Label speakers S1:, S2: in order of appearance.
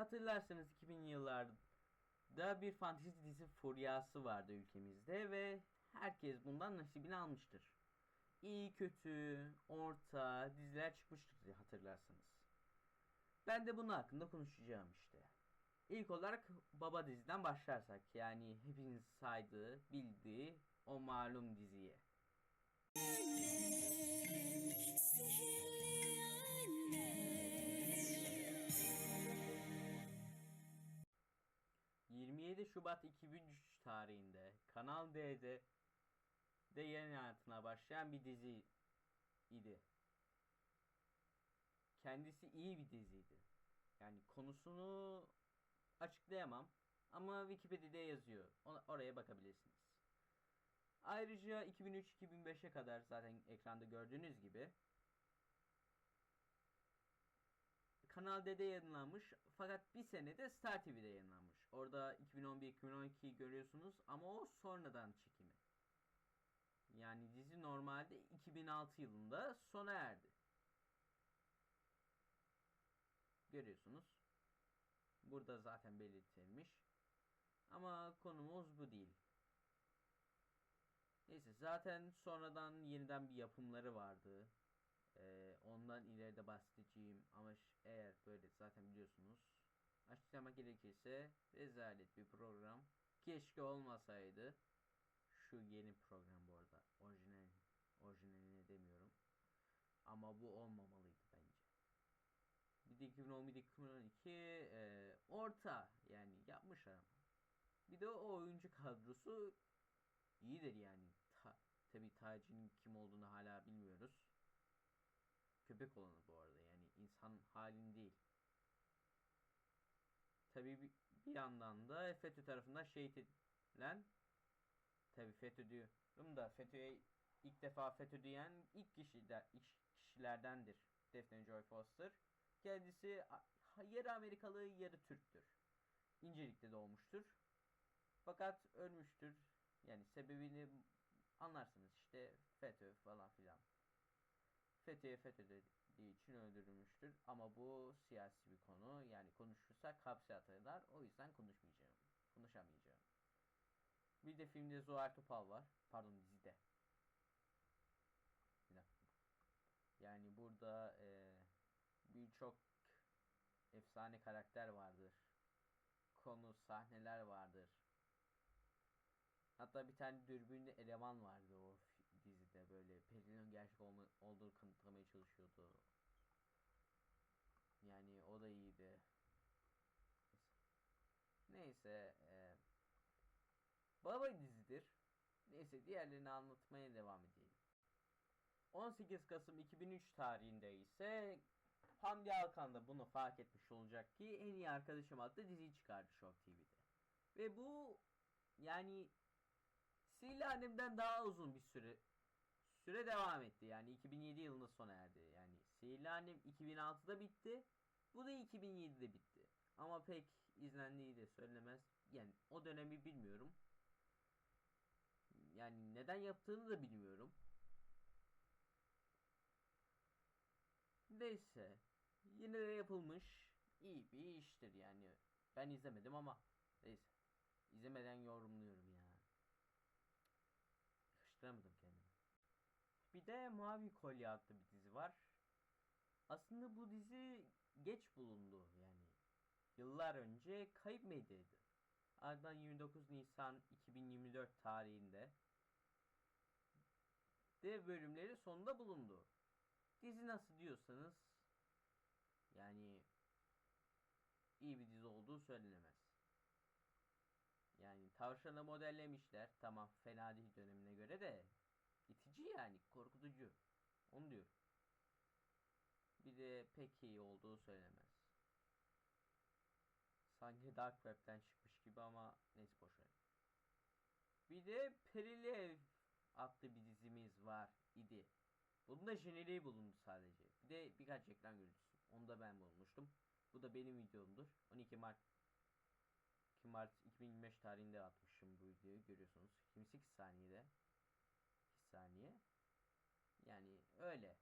S1: Hatırlarsanız 2000 yıllarda bir fantezi dizi furyası vardı ülkemizde ve herkes bundan nasibini almıştır. İyi kötü, orta diziler çıkmıştır diye hatırlarsanız. Ben de bunun hakkında konuşacağım işte. İlk olarak baba diziden başlarsak yani hepiniz saydığı, bildiği o malum diziye.
S2: Sihirli anne
S1: Şubat 2003 tarihinde Kanal D'de de yayın hayatına başlayan bir dizi idi. Kendisi iyi bir diziydi. Yani konusunu açıklayamam ama Wikipedia'da yazıyor. Ona- oraya bakabilirsiniz. Ayrıca 2003-2005'e kadar zaten ekranda gördüğünüz gibi Kanal D'de yayınlanmış fakat bir sene de Star TV'de yayınlanmış. Orada 2011-2012'yi görüyorsunuz ama o sonradan çekimi. Yani dizi normalde 2006 yılında sona erdi. Görüyorsunuz. Burada zaten belirtilmiş. Ama konumuz bu değil. Neyse zaten sonradan yeniden bir yapımları vardı. Ee, ondan ileride bahsedeceğim ama eğer böyle zaten biliyorsunuz açıklamak gerekirse rezalet bir program. Keşke olmasaydı. Şu yeni program bu arada. Orijinal orijinaline demiyorum. Ama bu olmamalıydı bence. Bir de 2011-2012 e, orta yani yapmışlar ama. Bir de o oyuncu kadrosu iyidir yani. Ta, tabii Taci'nin kim olduğunu hala bilmiyoruz. Köpek olanı bu arada yani insan halin değil. Tabii bir, yandan da FETÖ tarafından şehit edilen tabii FETÖ diyorum da FETÖ'ye ilk defa FETÖ diyen ilk kişiler, ilk kişilerdendir Daphne Joy Foster. Kendisi yarı Amerikalı yarı Türktür. İncelik'te doğmuştur. Fakat ölmüştür. Yani sebebini anlarsınız işte FETÖ falan filan. FETÖ'ye FETÖ dediği için öldürülmüştür. Ama bu siyasi bir konu. Yani konuşursak hapse atarlar. O yüzden konuşmayacağım. Konuşamayacağım. Bir de filmde Zuhal Topal var. Pardon dizide. Yani burada e, birçok efsane karakter vardır. Konu, sahneler vardır. Hatta bir tane dürbünlü eleman vardı o dizide böyle Peri'nin gerçek olma, olduğunu kanıtlamaya çalışıyordu. Yani o da iyiydi. Neyse, e, baba dizidir. Neyse diğerlerini anlatmaya devam edeyim. 18 Kasım 2003 tarihinde ise Hamdi Alkan da bunu fark etmiş olacak ki En iyi Arkadaşım adlı diziyi çıkardı Show TV'de. Ve bu yani Sihirli Annem'den daha uzun bir süre süre devam etti. Yani 2007 yılında sona erdi. Yani Sihirli Annem 2006'da bitti. Bu da 2007'de bitti. Ama pek izlendiği de söylemez. Yani o dönemi bilmiyorum. Yani neden yaptığını da bilmiyorum. Neyse. Yine de yapılmış iyi bir iştir yani. Ben izlemedim ama neyse. İzlemeden yorumluyorum ya. Yakıştıramadım. Bir de Mavi Kolye adlı bir dizi var. Aslında bu dizi geç bulundu yani. Yıllar önce kayıp medyaydı. Ardından 29 Nisan 2024 tarihinde de bölümleri sonunda bulundu. Dizi nasıl diyorsanız yani iyi bir dizi olduğu söylenemez. Yani tavşanı modellemişler. Tamam fena değil dönemine göre de itici yani korkutucu. Onu diyor. Bir de pek iyi olduğu söylemez. Sanki Dark Web'den çıkmış gibi ama neyse boşver. Bir de Perili Ev adlı bir dizimiz var idi. Bunun da jeneriği bulundu sadece. Bir de birkaç reklam görüntüsü. Onu da ben bulmuştum. Bu da benim videomdur. 12 Mart 2 Mart 2025 tarihinde atmışım bu videoyu görüyorsunuz. 28 saniyede 2 saniye. Yani öyle.